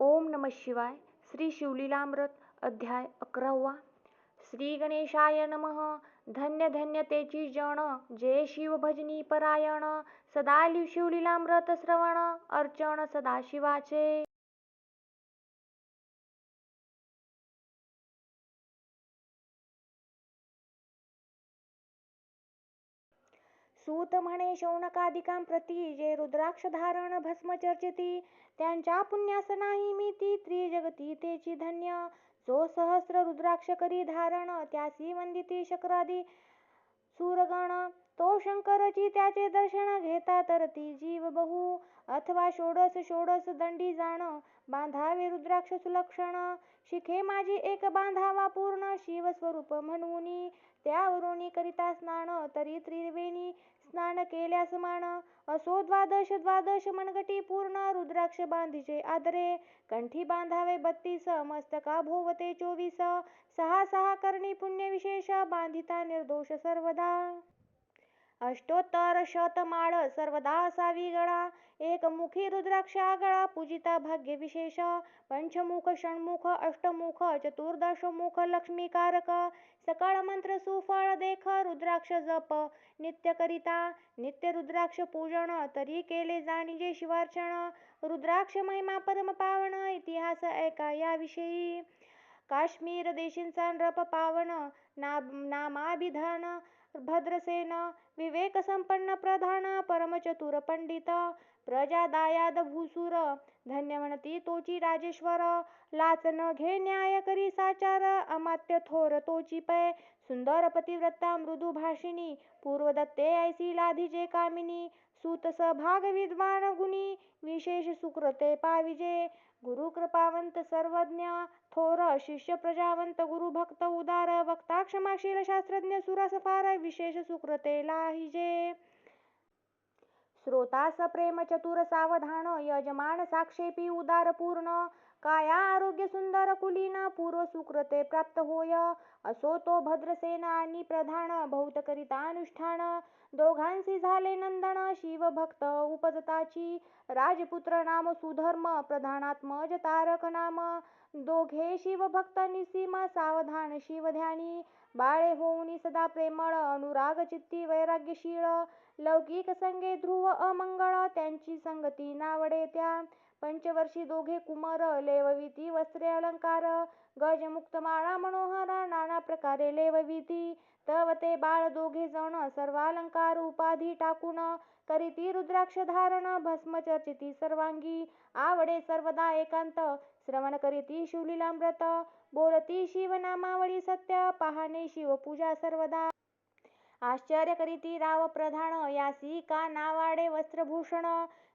ओम नम शिवाय. श्री शिवलीलामृत अध्याय अकरावा. श्री गणेशाय नमः. धन्य धन्य तेची जण. जय शिव भजनी परायण. सदा शिवलीलामृत श्रवण. अर्चण सदाशिवाचे. सूत म्हणे शौनकादिकां प्रती जे रुद्राक्ष धारण भस्म चर्चिती त्यांच्या पुण्यास नाही मी ती त्रिजगती तेची धन्य. जो सहस्र रुद्राक्ष करी धारण त्यासी वंदिती शक्रादी सुरगण. तो शंकरची त्याचे दर्शन घेता तर ती जीव बहु. अथवा षोडस षोडस दंडी जाण बांधावे रुद्राक्ष सुलक्षण. शिखे माझी एक बांधावा पूर्ण शिव स्वरूप म्हणूनी करिता स्नान तरी त्रिवेणी स्नान केल्यास मान असो द्वादश द्वादश मनगटी पूर्ण रुद्राक्ष बांधिजे आदरे. कंठी बांधावे बत्तीस मस्तका भोवते चोवीस सहा सहा करणी पुण्य विशेष बांधिता निर्दोष सर्वदा. अष्टोत्तर शतमाळ सर्वदा असावी गळा. एक मुखी रुद्राक्ष गळा पूजिता भाग्य विशेष. पंचमुख षण्मुख अष्टमुख चतुर्दशमुख लक्ष्मीकारक सकाळ मंत्र सुफळ देख रुद्राक्ष जप. नित्य करिता नित्य रुद्राक्ष पूजन तरी केले जाणीजे शिवार्चन. रुद्राक्ष महिमा परम पावन इतिहास ऐका याविषयी. काश्मीर देशींचा नृप पावन नामाभिधान. भद्रसेन विवेक संपन्न प्रधान परमचतुर पंडित। प्रजा दायाद भूसुर धन्य तोची राजेश्वर। लाच न घे न्याय करी साचार अमात्य थोर तोची पै। सुंदर पतिव्रता मृदू भाषिणी। पूर्वदत्ते ऐसी लाधिजे कामिनी। सूत सभाग विद्वान गुणी। विशेष सुकृते पाविजे। गुरु कृपावंत सर्वज्ञ थोर शिष्य प्रजावंत गुरु भक्त उदार वक्ता क्षमाशील शास्त्रज्ञ सुरस फार विशेष सुकृते लाहिजे. श्रोतास प्रेम चतुर सावधान यजमान साक्षेपी उदार पूर्ण काया आरोग्य सुंदर कुलीन पूर्व सुकृते प्राप्त होय असो तो भद्रसेना आणि प्रधान बहुत करिता अनुष्ठान दोघांसी झाले नंदन शिव भक्त उपजताची राजपुत्र नाम सुधर्म प्रधानात्मज तारक नाम. दोघे शिवभक्त निसीम सावधान शिवध्यानी बाळे होऊनी सदा प्रेमळ अनुराग चित्ती वैराग्यशीळ लौकिक संगे ध्रुव अमंगळ त्यांची संगती नावडे त्या. पंचवर्षी दोघे कुमार लेवविती वस्त्रे अलंकार गजमुक्त माळा मनोहर नाना प्रकारे लेवविती. तव ते बाळ दोघे जण सर्वालंकार उपाधी टाकून करीती रुद्राक्ष धारण भस्म चर्चिती सर्वांगी आवडे सर्वदा एकांत. श्रवण करीती शिवलीलामृत बोलती शिवनामावळी सत्य पाहणे शिवपूजा सर्वदा. आश्चर्य करीती राव प्रधान यासी का नावाडे वस्त्रभूषण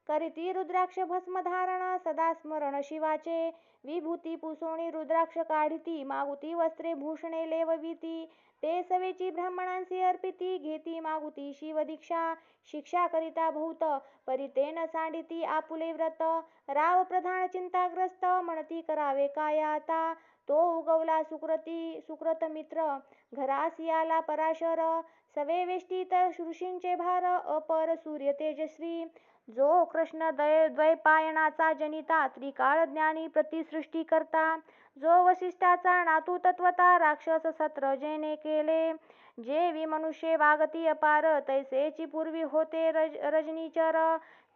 करीती रुद्राक्ष भस्म धारण सदा स्मरण शिवाचे. विभूती पुसोणी रुद्राक्ष काढिती मागुती वस्त्रे भूषणे लेवविती. ते सवेची ब्राह्मणांसी अर्पिती घेती मागुती शिवदीक्षा. शिक्षा करिता भूत परितेन सांडिती आपुले व्रत. राव प्रधान चिंताग्रस्त म्हणती करावे काय आता? तो उगवला सुकृती सुकृत मित्र. घरासी आला पराशर. सवे वेष्टीत ऋषींचे भार अपर सूर्य तेजस्वी. जो कृष्ण द्वैपायनाचा जनिता त्रिकाळ ज्ञानी प्रतिसृष्टी करता जो वसिष्ठाचा नातू तत्वता राक्षस सत्र जेने केले. जे वि मनुष्य वागती अपार तैसेची पूर्वी होते रज रजनीचर.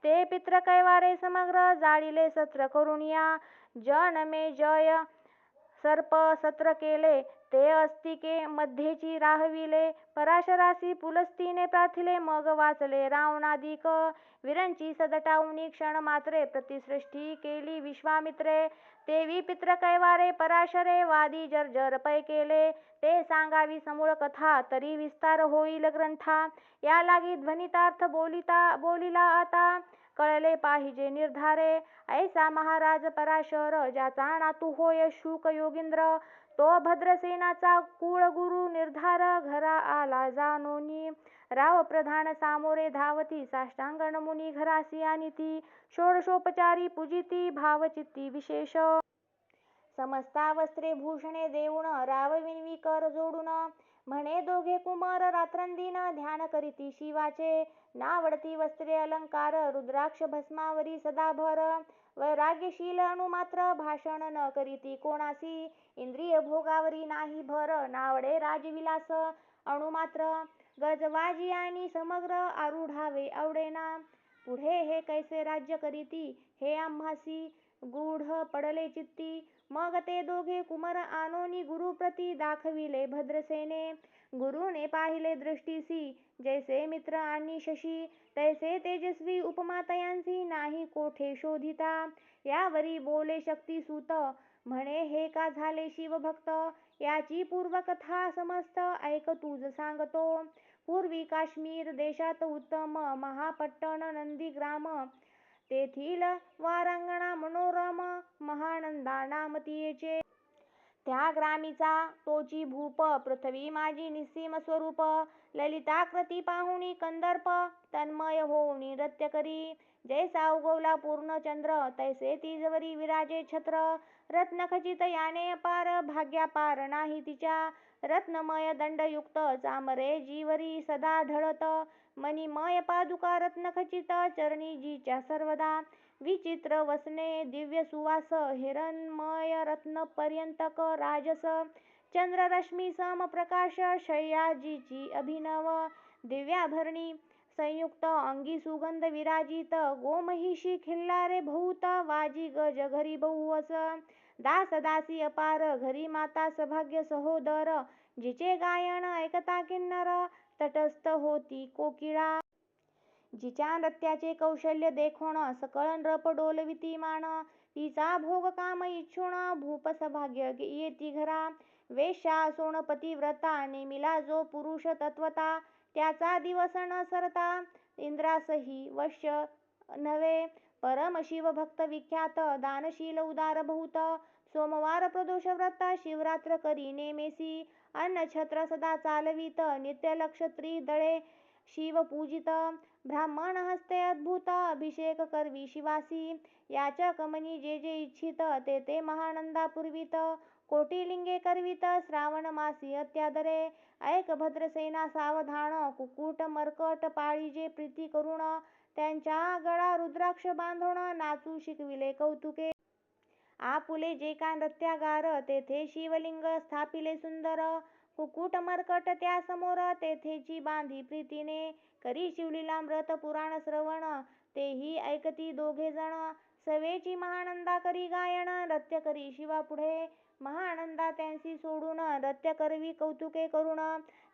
ते पित्र कैवारे समग्र जाळीले सत्र करुणिया जनमे जय सर्प सत्र केले. ते अस्तिके मध्येची राहविले. पराशरासी पुलस्तीने प्रार्थिले मग वाचले रावणादिक. वीरांची सदटावनी क्षण मात्रे प्रतिसृष्टी केली विश्वामित्रे. तेवी पित्र कैवारे पराशरे वादी जर्जर पै केले. ते सांगावी समूळ कथा तरी विस्तार होईल ग्रंथा. या लागी ध्वनितार्थ बोलिता बोलिला आता. कळले पाहिजे निर्धारे. ऐसा महाराज पराशर ज्याचा नातू होय शुक योगींद्र. तो भद्रसेनाचा कुळगुरु निर्धार घरा आला जानोनी राव प्रधान सामोरे धावती साष्टांग नमुनी घरासी आणिती षोडशोपचारी पूजिती भावचित्ती विशेष. समस्ता वस्त्रे भूषणे देऊन राव विनवी कर जोडून म्हणे दोघे कुमार रात्रंदिन ध्यान करीती. शिवाचे नावडती वस्त्रे अलंकार रुद्राक्ष भस्मावरी सदाभर. वैराग्यशील अणुमात्र भाषण न करीती. कोणासी इंद्रिय भोगावरी नाही भर. नावडे राजविलास अणुमात्र गजवाजी आणि समग्र आरुढावे. आवडेना पुढे हे कैसे राज्य करीती? हे आम्हासी गूढ पडले चित्ती. मग ते दोघे कुमार आणोनी गुरुप्रती दाखविले. भद्रसेने गुरुने पाहिले दृष्टीसी. जैसे मित्र आणि शशी तैसे तेजस्वी उपमा तयांसी नाही कोठे शोधिता? यावरी बोले शक्तिसूत. म्हणे हे का झाले शिवभक्त? याची पूर्वकथा समस्त ऐक तुझ सांगतो. पूर्वी काश्मीर देशात उत्तम महापट्टण नंदीग्राम तेथील वारांगणा मनोरम महानंदा नामतीयेचे त्या ग्रामीचा तोची भूप पृथ्वी माझी निस्सीम स्वरूप. ललिताकृती पाहुणी कंदर्प तन्मय होऊनी नृत्य करी. जैसा उगवला पूर्ण चंद्र तैसे तीजवरी विराजे छत्र. रत्नखचित याने अपार भाग्यापार नाही तिच्या. रत्नमय दंडयुक्त चामरे जीवरी सदा ढळत. मणिमय पादुका रत्नखचित चरणी जीच्या सर्वदा. विचित्र वसने दिव्य सुवास हिरणमय रत्न पर्यंतक राजस. चंद्ररश्मी सम प्रकाश शय्या अभिनव. दिव्याभरणी संयुक्त अंगी सुगंध विराजित. गोमहिषी खिल्लारे भूत वाजी गज घरी बहुवस. दास दासी अपार घरी माता सभाग्य सहोदर. जिचे गायन ऐकता किन्नर. तटस्थ होती. कोकिळा जिच्या नृत्याचे कौशल्य देखोन सकळ नृप डोलविती मान तिचा भोग काम इच्छुण भूप सभाग्य येती घरा. वेश्या असोन पतिव्रता नेमिला जो पुरुष तत्वता त्याचा दिवस न सरता इंद्रासही वश्य नव्हे. परम शिवभक्त विख्यात दानशील उदार बहुत सोमवार प्रदोष व्रत शिवरात्र करी नेमेसी. अन्नछत्र सदा चालवीत नित्यलक्ष त्रिदळे शिवपूजित ब्राह्मण हस्ते अद्भुत अभिषेक करवी शिवासी. याच कमनी जे जे इच्छित ते ते महानंदा पुरवीत कोटिलिंगे करवीत श्रावण मासी अत्यादरे. ऐक भद्रसेना सावधान कुकुट मर्कट पाळीजे प्रीती करुण त्यांच्या गळा रुद्राक्ष बांधून नाचू शिकविले कौतुके. आपुले जे का नृत्यागार तेथे शिवलिंग स्थापिले सुंदर. कुकुट मर्कट त्या समोर तेथेची बांधी प्रीतीने करी शिवलीलामृत पुराण श्रवण. तेही ऐकती दोघे जण सवेची महानंदा करी गायन नृत्य करी शिवापुढे महानंदा त्यांसी सोडून नृत्य करवी कौतुके करून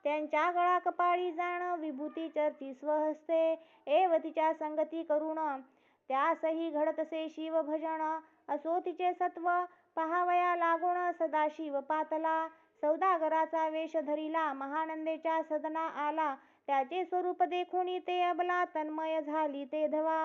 त्यांच्या गळा कपाळी जाण विभूती चर्ची स्वहस्ते एव तिच्या संगती करून. त्यासही घडतसे शिवभजन. असो तिचे सत्व पहावया लागून सदाशिव पातला. सौदागराचा वेश धरिला महानंदेच्या सदना आला. त्याचे स्वरूप देखुनी ते अबला तन्मय झाली ते धवा.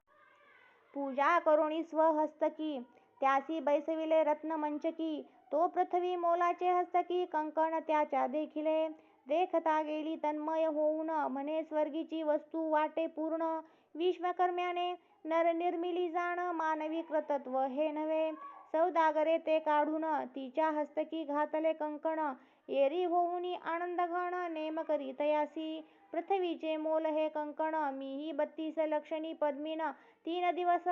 पूजा करुणी स्वहस्तकी त्यासी बैसविले रत्नमंचकी. तो पृथ्वी मोलाचे हस्तकी कंकण त्याच्या देखिले. देखता गेली तन्मय होऊन म्हणे स्वर्गीची वस्तू वाटे पूर्ण. विश्वकर्म्याने नरनिर्मिली जाण मानवी कृतत्व. हे नव्हे सौदागरे ते काढून तिच्या हस्तकी घातले कंकण. एरी होऊनी आनंदघन नेम करी तयासी पृथ्वीचे मोल हे कंकण. मीही बत्तीस लक्षणी पद्मीन. तीन दिवस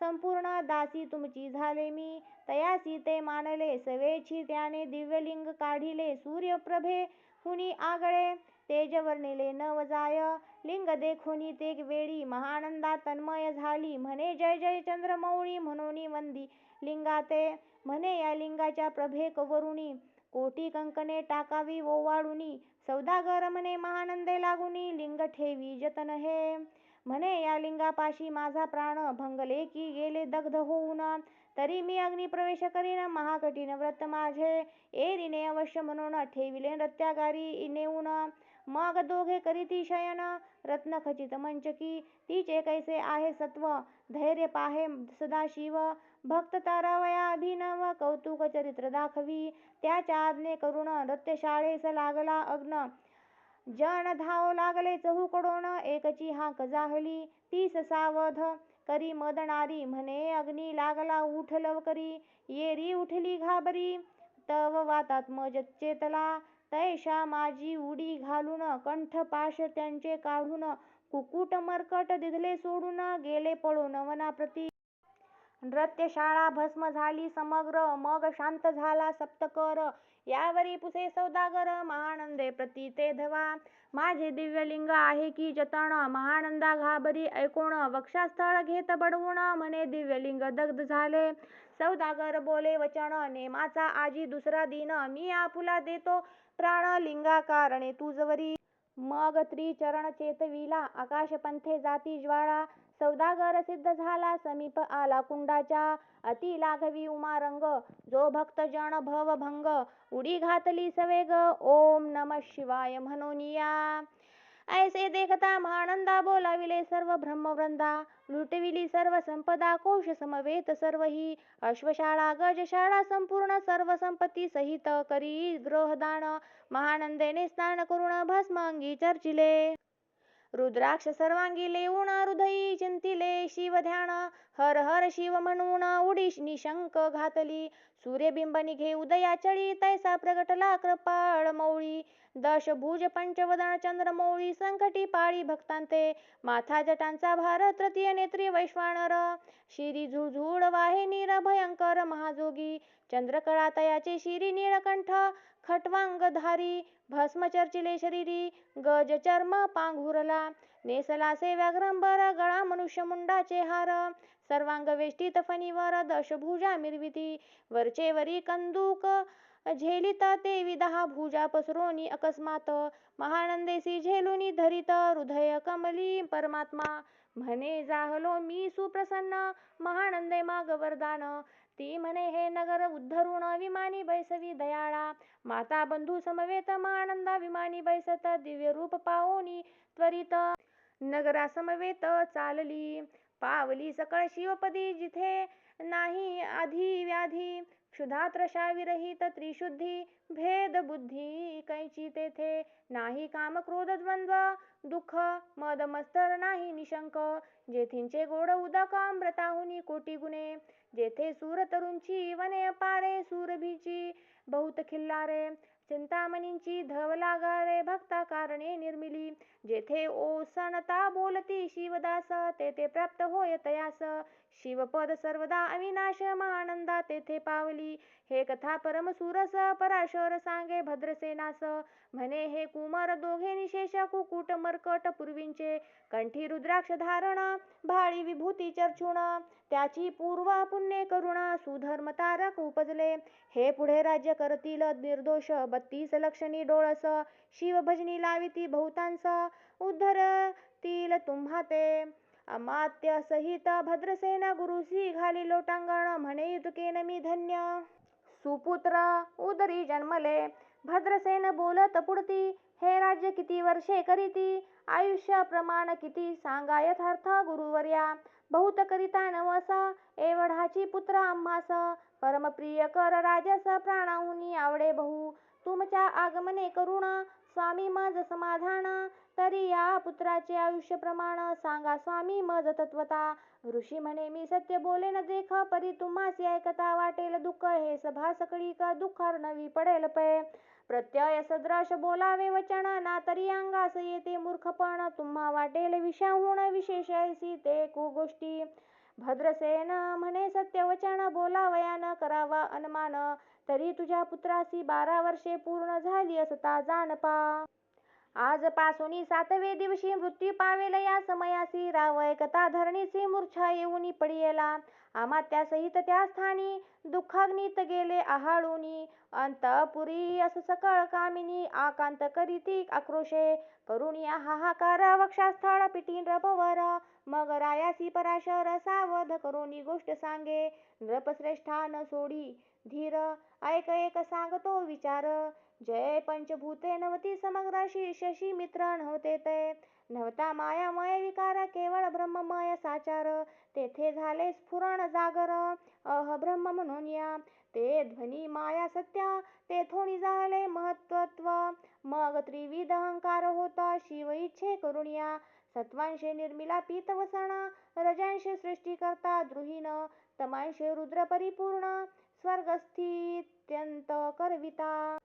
संपूर्ण दासी तुमची झाले मी. तयासी ते मानले सवेची त्याने दिव्यलिंग काढिले. सूर्यप्रभे हुनी आगळे तेज वर्णिले नव लिंग देखोनी ते वेळी महानंदा तन्मय झाली. म्हणे जय जय चंद्रमौळी म्हणोनी वंदी. लिंगाते म्हणे या लिंगाच्या प्रभे कवरुणी कोटी कंकणे टाकावी ओवाळुनी. सौदागर म्हणे महानंदे लागुनी. लिंग ठेवी जतन हे. म्हणे या लिंगापाशी माझा प्राण भंगले की गेले दग्ध होऊन. तरी मी अग्निप्रवेश करीन. महाकठीण व्रत माझे. एरिने अवश्य म्हणून ठेविले नृत्यागारी नेऊन. मग दोघे करीती शयन रत्नखचित मंचकी तिचे कैसे आहे सत्व धैर्य पाहे सदाशिव भक्त तारावया अभिनव कौतुक चरित्र दाखवी. त्याच्या आज्ञे करुण नृत्यशाळेस लागला अग्न. जन धाव लागले चहूकडून एकची हाक जाहली. तीस सावध करी मदणारी म्हणे अग्नी लागला उठ लवकरी. येरी उठली घाबरी. तव वातात मज चेतला. तैशा माझी उडी घालून कंठपाश त्यांचे काढून कुकुट मर्कट दिधले सोडून गेले पळून. वनाप्रती नृत्यशाळा भस्म झाली समग्र मग शांत झाला सप्तकर. यावरी पुसे सौदागर महानंदे प्रती ते धवा. माझे दिव्यलिंग आहे की जतन महानंदा घाबरी ऐकोण वक्षास्थळ घेत बडवून. म्हणे दिव्यलिंग दग्ध झाले. सौदागर बोले वचन नेमाचा आजी दुसरा दिन. मी आपुला देतो प्राण लिंगा कारणे तुझवरी मग त्रिचरण चेतविला. आकाश पंथे जाती ज्वाळा. सौदागर सिद्ध झाला. समीप आला. कुंडाच्या अति लाघवी उमारंग जो भक्त जन भवभंग उडी घातली सवेग. ओम नम शिवाय. म्हणोनिया ऐसे देखता महानंदा बोलाविले सर्व ब्रह्मवृंदा लुटविली सर्व संपदा कोश समवेत सर्व ही अश्वशाळा गजशाळा संपूर्ण सर्व संपत्ती सहित करी ग्रहदान महानंदेने स्नान करून भस्म अंगी चर्चिले. रुद्राक्ष सर्वांगी लेऊन हृदयी चिंतिले शिव ध्यान हर हर शिव म्हणून उडी निशंक घातली. सूर्यबिंब निघे उदया चळी तैसा प्रगटला कृपाळ मौळी दशभुज पंचवदन चंद्रमौळी संकटी पाळी भक्तांते माथा जटांचा भार तृतीय नेत्री वैश्वानर. शिरी झुळझुळ वाहे नीर भयंकर महाजोगी चंद्रकळा तयाचे शिरी नीळकंठ खटवांगधारी भस्म चर्चिले शरीरी गज चर्म पांघुरला नेसला से व्याघ्रंबर गळा मनुष्य मुंडाचे हार. सर्वांग वेष्टीत फणीवर दशभुजा मिरविती वरचे वरी कंदूक झेलित ते भुजा पसरोनी अकस्मात महानंदेसी झेलुनी धरित हृदय कमली परमात्मा म्हणे जाहलो मी सुप्रसन्न महानंदे माग वरदान ती म्हणे हे नगर उद्धरुण विमानी बैसवी दयाळा माता बंधू समवेत महानंदा विमानी बैसत दिव्य रूप पाओनी त्वरित नगरा समवेत चालली पावली सकळ शिवपदी जिथे नाही आधी व्याधी क्षुधात्रशा विरहित त्रिशुद्धी भेद बुद्धी कैची तेथे. नाही काम क्रोध द्वंद्व दुःख मद मस्तर नाही निशंक. जेथींचे गोड उदक अमृताहुनी कोटी गुणे. जेथे सूर तरुंची वने अपारे सूरभीची बहुत खिल्लारे. चिंतामणींची धवला लागारे भक्ता कारणे निर्मिली. जेथे ओसणता बोलती शिवदास तेथे प्राप्त होय तयास. शिवपद सर्वदा अविनाश महानंदा तेथे पावली. हे कथा परम सुरस पराशर सांगे भद्रसेनास. म्हणे हे कुमार दोघे निशेष कुकुट मर्कट पूर्वींचे. कंठी रुद्राक्ष धारण भाळी विभूती चर्चुण त्याची पूर्व पुण्य करुणा सुधर्म तारक उपजले. हे पुढे राज्य करतील निर्दोष बत्तीस लक्षणी डोळस शिवभजनी लाविती बहुतांस उद्धरतील तुम्हा ते अमात्य सहित भद्रसेन गुरुसी घाली लोटांगण म्हणे युतकेन मी धन्य. सुपुत्र उदरी जन्मले. भद्रसेन बोलत पुढती हे राज्य किती वर्षे करीती? आयुष्य प्रमाण किती? सांगा यथार्थ गुरुवर्या. बहुत करिता नवसा एवढाची पुत्र आम्हास. परमप्रिय कर राजस प्राणाहुनी आवडे बहु. तुमच्या आगमने करुण स्वामी मज समाधान. तरी या पुत्राचे आयुष्य प्रमाण सांगा स्वामी मज तत्वता. ऋषी म्हणे मी सत्य बोले न देख परी तुम्हास ऐकता वाटेल दुःख. हे सभा सकळी का दुःखार नवी पडेल पै. प्रत्यय सदृश बोलावे वचन ना तरी अंगास येते मूर्खपण. तुम्हा वाटेल विषाहून विशेष ऐसी ते कुगोष्टी. भद्रसेन म्हणे सत्य वचन बोलावयान करावा अनमान. तरी तुझ्या पुत्रासी बारा वर्षे पूर्ण झाली असता जानपा आज सातवे दिवशी मृत्यू पावेल या समयासी. रावय कथा धरणीची मूर्छा येऊन पडियला. आमात्यासहित त्या स्थानी दुःखाग्नीत गेले आहाळूनी. अंतपुरी अस सकळ कामिनी आकांत करीती आक्रोशे. करुणी हाहाकार वक्षास्थळ पिटी नृपवर मग रायासी पराशर सावध करुणी गोष्ट सांगे. नृपश्रेष्ठा न सोडी धीर. ऐक एक सांगतो विचार. जय पंचभूते नवती समग्र शशी मित्र नव्हते ते. नव्हता मायामय विकार केवळ ब्रह्ममय साचार. तेथे झाले स्फुरण जागर. अह ब्रह्म म्हणून या. ते ध्वनी माया सत्या. तेथोनी झाले महत्त्व मग त्रिविध अहंकार होता. शिव इच्छे करुणिया सत्वांशे निर्मिला पीतवसण रजांशे सृष्टी करता द्रुहीन. तमांशे रुद्र परिपूर्ण. स्वर्गस्थित्यंत करविता.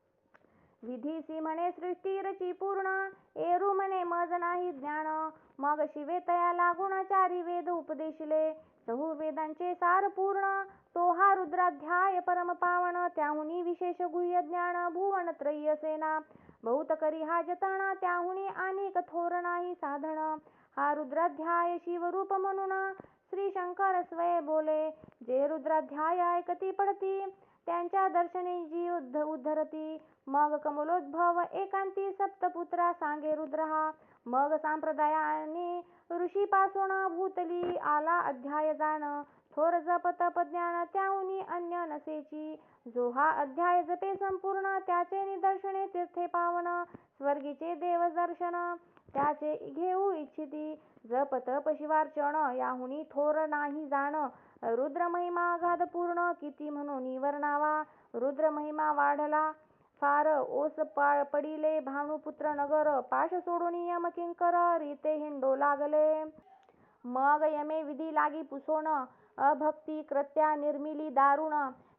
विधीसी म्हणे सृष्टी रची पूर्ण एरू म्हणे मज नाही ज्ञान. मग शिवे तया लागून चारी वेद उपदेशिले. वेदांचे सार पूर्ण तो हा रुद्राध्याय परम पावन. त्याहुनी विशेष गुह्य ज्ञान भुवन त्रयी सेना. बहुत करी हा जतन त्याहुनी अनेक थोर नाही साधन. हा रुद्राध्याय शिवरूप म्हणून श्री शंकर स्वय बोले. जे रुद्राध्याय ऐकती पडती त्यांच्या दर्शने जी उद्ध उद्धरती मग कमलोद्भव एकांती सप्तपुत्रा सांगे रुद्र हा मग सांप्रदायाने ऋषीपासून भूतली आला अध्याय जाण थोर जप तप ज्ञान त्याहुनी अन्य नसेची जो हा अध्याय जपे संपूर्ण त्याचे निदर्शने तीर्थे पावन स्वर्गीचे देव दर्शन त्याचे घेऊ इच्छिती जप तप शिवार्चन याहुनी थोर नाही जाण रुद्रमहिमा महिमा पूर्ण किती म्हणून वर्णावा रुद्रमहिमा वाढला फार ओस पडिले भानुपुत्र नगर पाश सोडून यम किंकर रीते हिंडो लागले. मग यमे विधी लागी पुसोन अभक्ती कृत्या निर्मिली दारुण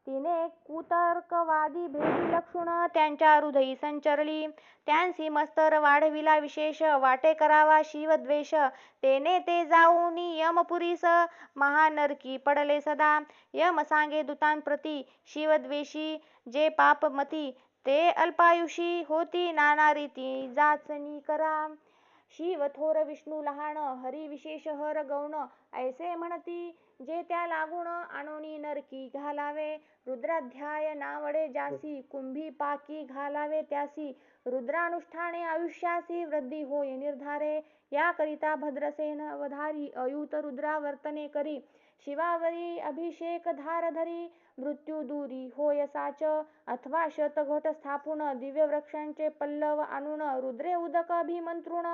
तिने कुतर्कवादी भेदी लक्षुण त्यांच्या हृदयी संचरली. त्यांसी मस्तर वाढविला विशेष वाटे करावा शिवद्वेष तेने ते जाऊन यमपुरीस महानरकी पडले सदा. यम सांगे दूतांप्रती शिवद्वेषी जे पापमती ते अल्पायुषी होती. नाना रीती जाचनी करा. शिव थोर विष्णू लहान हरी विशेष हर गौण ऐसे म्हणती जे त्या लागून आणोनी नरकी घालावे. रुद्राध्याय नावडे जासी कुंभी पाकी घालावे त्यासी. रुद्रानुष्ठाने आयुष्यासी वृद्धी होय निर्धारे. याकरिता भद्रसेन अवधारी अयुत रुद्रावर्तने करी. शिवावरी अभिषेक धार धरी. मृत्यू दूरी होयसाच अथवा शतघट स्थापून दिव्य वृक्षांचे पल्लव आणून रुद्रे उदक अभिमंत्रुण.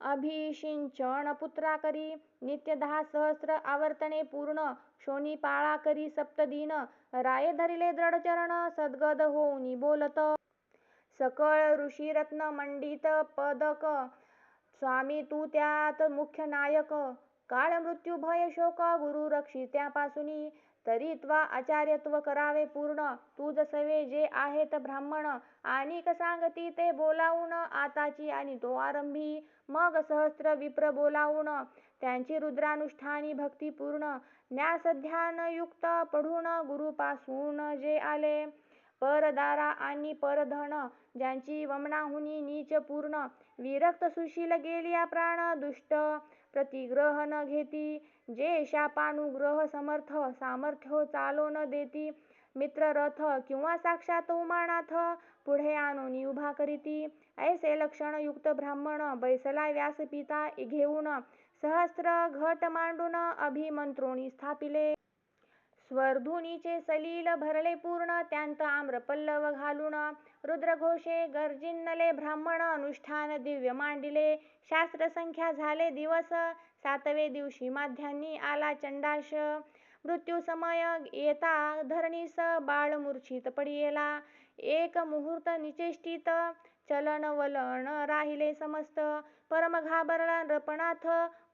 अभिषिंचन पुत्रा करी नित्य दहा सहस्र आवर्तने पूर्ण शोनी पाळा करी सप्तदिन राये धरिले दृढचरण सद्गद होऊनी बोलत. सकळ ऋषीरत्न मंडित पदक स्वामी तू त्यात मुख्य नायक काळ मृत्यू भय शोक गुरु रक्षी त्यापासून तरी त्वा आचार्यत्व करावे पूर्ण. तुझ सवे जे आहेत ब्राह्मण. आणिक सांगती ते बोलावून आताची आणि तो आरंभी. मग सहस्त्र विप्र बोलावून. त्यांची रुद्रानुष्ठानी भक्ती पूर्ण. न्यासध्यान युक्त पढून गुरुपासून जे आले. परदारा आणि परधन ज्यांची वमनाहुनी नीच पूर्ण. विरक्त सुशील गेलिया प्राण दुष्ट. प्रतिग्रह न घेती जे शापानुग्रह समर्थ सामर्थ्य चालो न देती मित्र रथ किंवा साक्षात उमानाथ पुढे आणून उभा करीती. ऐसे लक्षण युक्त ब्राह्मण बैसला व्यासपिता घेऊन सहस्र घट मांडून अभिमंत्रोणी स्थापिले. स्वर्धुनीचे सलील भरले पूर्ण त्यांत आम्र पल्लव घालून रुद्रघोषे गर्जिन्नले ब्राह्मण अनुष्ठान दिव्य मांडिले. शास्त्रसंख्या झाले दिवस. सातवे दिवशी माध्यान्नी आला चंडाश. मृत्यू समय येता धरणीस बाळ मूर्छित पडियेला. एक मुहूर्त निचेष्टित चलन वलन राहिले समस्त. परम घाबरला नृपनाथ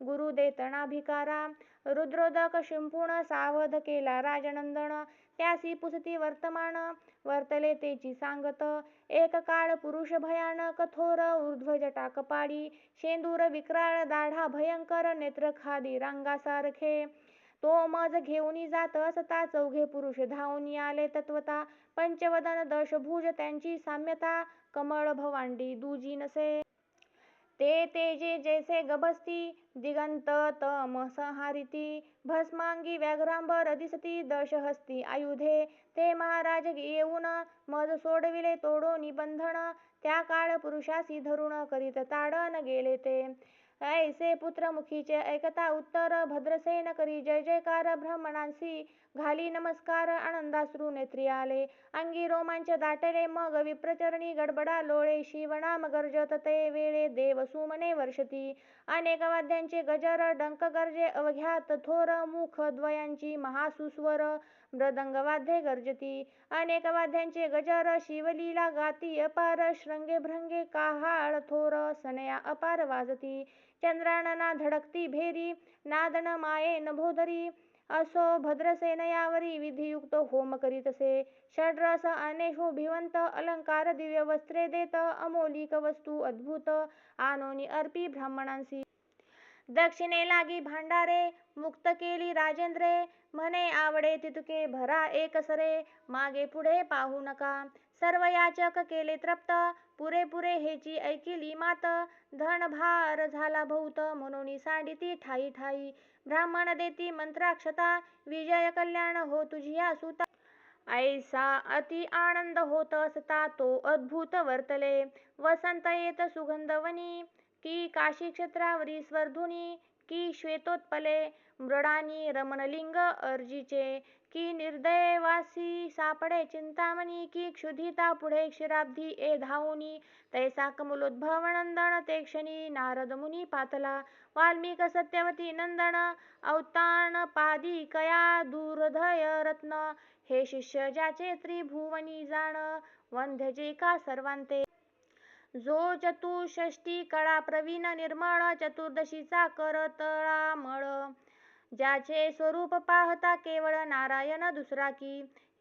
गुरु देतनाभिकारा. रुद्रोदक शिंपूण सावध केला राजनंदन. त्यासी पुसती वर्तमान वर्तले तेची सांगत एक काळ पुरुष भयानक थोर ऊर्ध्वजटा कपाळी शेंदूर विक्राळ दाढा भयंकर नेत्र खादी रांगासारखे. तो मज घेऊनी जात असता चौघे पुरुष धावून आले तत्वता पंचवदन दशभुज त्यांची साम्यता कमळ भवांडी दुजी नसे ते तेजे जैसे गभस्ती दिगंत तमसंहारिती भस्मांगी व्याघ्रांबर दिसती दशहस्ती आयुधे ते महाराज येऊन मज सोडविले तोडो निबंधन त्या काळ पुरुषासी धरुण करीत ताडन गेले ते. ऐसे पुत्रमुखीचे ऐकता उत्तर भद्रसेन करी। जय जयकार ब्राह्मणांसी। घाली नमस्कार आनंदाश्रू नेत्री आले अंगी रोमांच दाटले मग विप्रचरणी गडबडा लोळे। शिवनाम गर्जत ते वेळे देव सुमने वर्षती। अनेक वाद्यांचे गजर डंक गर्जे अवघ्यात थोर मुख द्वयांची महासुस्वर। मृदंग वाद्ये गर्जती. अनेक वाद्यांचे गजर शिवलीला गाती. अपार श्रंगे भ्रंगे काहाळ थोर सनया अपार वाजती. चंद्रानना धडकती भेरी. नादन माये नभोदरी असो भद्रसेन यावरी. विधियुक्त होम करीतसे षड्रस अनेशोभिवंत अलंकार दिव्य वस्त्रे देत. अमोलिक वस्तू अद्भुत. आनोनी अर्पी ब्राह्मणांसी. दक्षिणे लागी भांडारे. मुक्त केली राजेंद्रे. म्हणे आवडे तितके भरा एकसरे मागे पुढे पाहू नका. सर्व याचक केले तृप्त पुरेपुरे हेची ऐकिली मात. धन भार झाला भौत म्हणून सांडिती ठाई ठाई. ब्राह्मण देती मंत्राक्षता विजय कल्याण हो तुझिया सुता ऐसा अति आनंद होत असता तो अद्भुत वर्तले. वसंत येत सुगंधवनी की काशी क्षेत्रावरी स्वर्धुनी. की श्वेतोत्पले मृडानी रमणलिंग अर्जीचे की निर्दयवासी सापडे चिंतामणी की क्षुधिता पुढे क्षीराब्धी ए धावुनी तैसा कमलोद्भव नंदन ते क्षणी नारद मुनी पातला वाल्मिक सत्यवती नंदन अवतान पादी कया दुर्धय रत्न हे शिष्य ज्याचे त्रिभुवनी जाण वंध्यजे का सर्वांते जो चतुष्षष्टी कळा प्रवीण निर्मळ चतुर्दशीचा करतळामळ ज्याचे स्वरूप पाहता केवळ नारायण दुसरा की.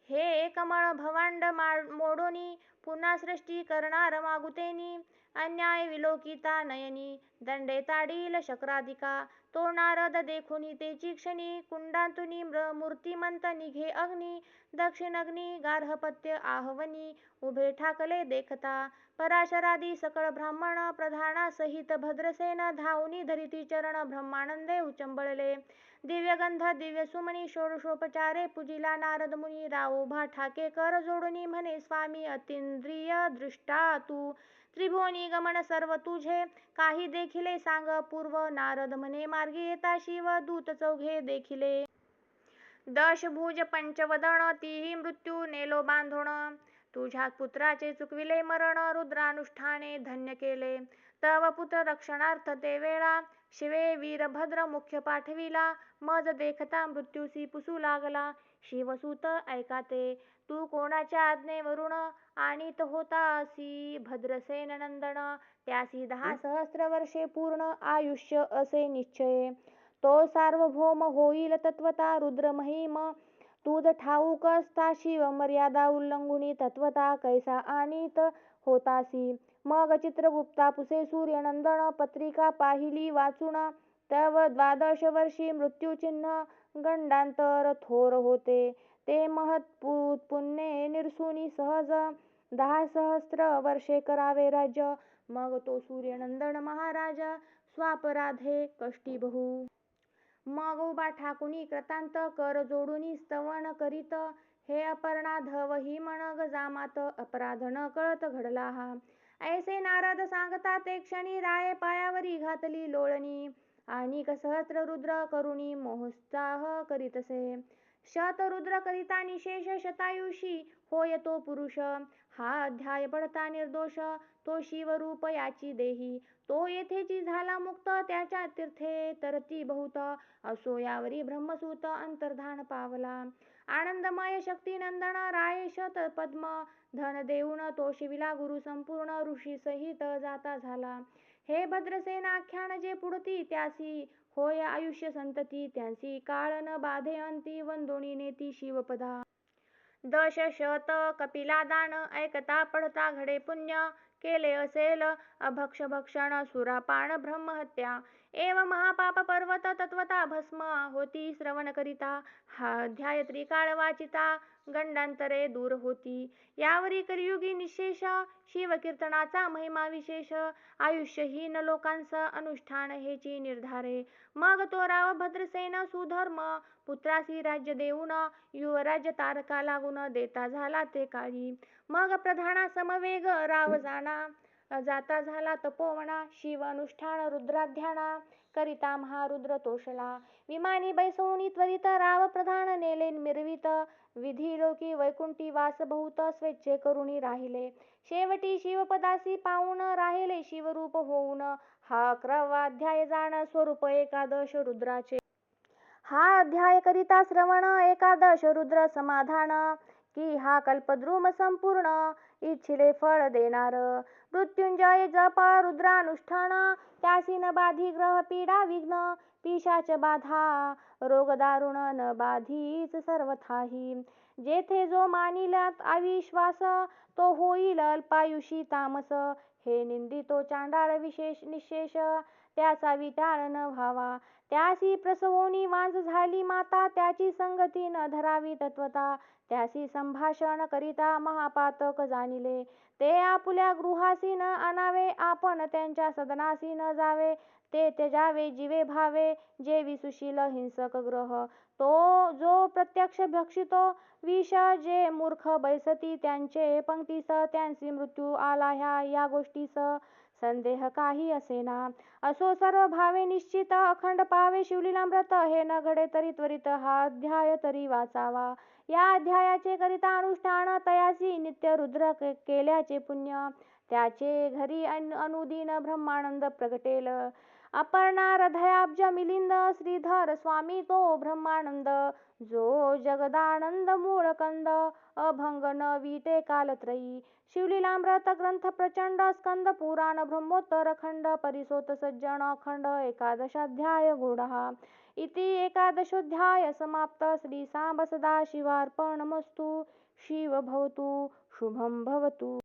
हे कमळ भवांड मोडोनी पुन्हा सृष्टी करणार मागुतेनी. अन्याय विलोकिता नयनी दंडे ताडील शक्राधिका तो नारद देखुनी तेची क्षणी कुंडांतुनी मूर्तिमंत निघे अग्नी दक्षिणग्नी गार्हपत्य आहवनी उभे ठाकले देखता पराशरादी सकळ ब्राह्मण प्रधानासहित भद्रसेन धावुनी धरिती चरण ब्रह्मानंदे उचंबळले दिव्यगंध दिव्य सुमनी षोडशोपचारे पूजिला नारद मुनी रावोभा ठाके कर जोडुनी म्हणे स्वामी अतिंद्रिय दृष्टा तू त्रिभुवनी गमन सर्व तुझे. काही देखिले सांग पूर्व नारद म्हणे मार्गी येता शिव दूत चौघे देखिले. दशभुज पंचवदन तीही मृत्यू नेलो बांधोण तुझ्या पुत्राचे चुकविले मरण रुद्रानुष्ठाने धन्य केले. तव पुत्र रक्षणार्थ ते वेळा शिवे वीरभद्र मुख्य पाठविला. मज देखता मृत्यूसी पुसू लागला. शिवसुत ऐकाते. तू कोणाच्या आज्ञेवरून आणीत होतासी? भद्रसेन नंदन त्यासी दहा सहस्र वर्षे पूर्ण आयुष्य असे निश्चये. तो सार्वभौम होईल तत्वता रुद्र महिम तुझ ठाऊक असता शिव मर्यादा उल्लंघुनी तत्वता कैसा आणीत होतासी? मग चित्रगुप्ता पुसे सूर्यनंदन पत्रिका पाहिली वाचून तव द्वादश वर्षी मृत्यूचिन्ह गंडांतर थोर होते. ते महत्पूत पुण्ये निरसुनी सहज दहा सहस्र वर्षे करावे राज्य. मग तो सूर्यनंदन महाराज स्वापराधे कष्टी बहु. मग उभा ठाकुनी कृतांत कर जोडुनी स्तवन करीत. हे अपर्णा धव ही म्हण गजामात अपराध न कळत घडला हा. ऐसे नारद सांगता ते क्षणी राय पायावरी घातली लोळणी. आणि सहस्र रुद्र करुणी मोहोत्साह करीतसे शतरुद्र करिता निशेष शतायुषी होय तो पुरुष. हा अध्याय पडता निर्दोष तो शिवरूप याची देही. तो येथेची झाला मुक्त त्याच्या तीर्थे तरती बहुत. असो यावरी ब्रह्मसूत अंतर्धान पावला. आनंदमय शक्ती नंदन राय शत पद्म. धन देऊन तो शिविला गुरु संपूर्ण ऋषी सहित जाता झाला. हे भद्रसेन आख्यान जे पुढती त्यासी होय आयुष्य संतती त्यांसी काळ न बाधे अंती वंदोणी नेती शिवपदा. दश शत कपिला दान ऐकता पडता घडे पुण्य केले असेल. अभक्ष भक्षण सुरापान ब्रह्महत्या एव महापाप पर्वत तत्वता भस्म होती श्रवण करिता. हा अध्याय त्रिकाळ वाचिता. गंडांतरे दूर होती. यावरी कलियुगी निशेष शिवकीर्तनाचा महिमा विशेष. आयुष्यहीन लोकांस अनुष्ठान हेची निर्धारे. मग तो राव भद्रसेन सुधर्म पुत्रासी राज्य देऊन युवराज्य तारका लागून देता झाला ते काळी मग प्रधाना समवेग राव जाणा जाता झाला तपोवना शिव अनुष्ठान रुद्राध्याना करिता महारुद्र तोषला. विमानी बैसवणी त्वरित राव प्रधान नेले मिरवित विधी लोकी वैकुंठी वास बहुत स्वेच्छे करुणी राहिले. शेवटी शिवपदासी पाऊन राहिले शिवरूप होऊन. हा अकरावा अध्याय जाण स्वरूप एकादश रुद्राचे. हा अध्याय करिता श्रवण एकादश रुद्र समाधान की हा कल्पद्रुम संपूर्ण इच्छिले फळ देणार. मृत्युंजय जप रुद्रानुष्ठान त्यासी न बाधी ग्रह पीडा विघ्न पिशाच बाधा रोग दारुण न बाधीच सर्वथाही. जेथे जो मानिलात अविश्वास तो होईल अल्पायुषी तामस. हे निंदितो चांडाळ विशेष निशेष त्याचा विटाळ न व्हावा. त्यासी प्रसवोनी वांझ झाली माता त्याची संगती न धरावी तत्वता. त्यासी संभाषण करिता महापातक जाणिले. ते आपुल्या गृहासी न आणावे आपण त्यांच्या सदनासी न जावे. ते त्यजावे जिवे भावे जे विसुशील हिंसक ग्रह. तो जो प्रत्यक्ष भक्षितो विष जे मूर्ख बैसती त्यांचे पंक्तीस त्यांसी मृत्यू आला ह्या या गोष्टीस संदेह काही असेना. असो सर्व भावे निश्चित अखंड पावे शिवलीलामृत हे न घडे तरी त्वरित हा अध्याय तरी वाचावा. या अध्यायाचे करिता अनुष्ठान तयासी नित्य रुद्र केल्याचे पुण्य. त्याचे घरी अनुदिन ब्रह्मानंद प्रगटेल. अपर्णा हृदयाब्ज मिलिंद श्रीधर स्वामी तो ब्रह्मानंद जो जगदानंद मूळ कंद अभंग न विटे कालत्रयी शिवलीलामृत ग्रंथ प्रचंड स्कंद पुराण ब्रह्मोत्तर खंड परिसोत सज्जन अखंड एकादशाध्याय गूढः इति एकादशोध्याय समाप्त. श्री सांब सदाशिवार्पणमस्तु शिव भवतु. शुभं भवतु.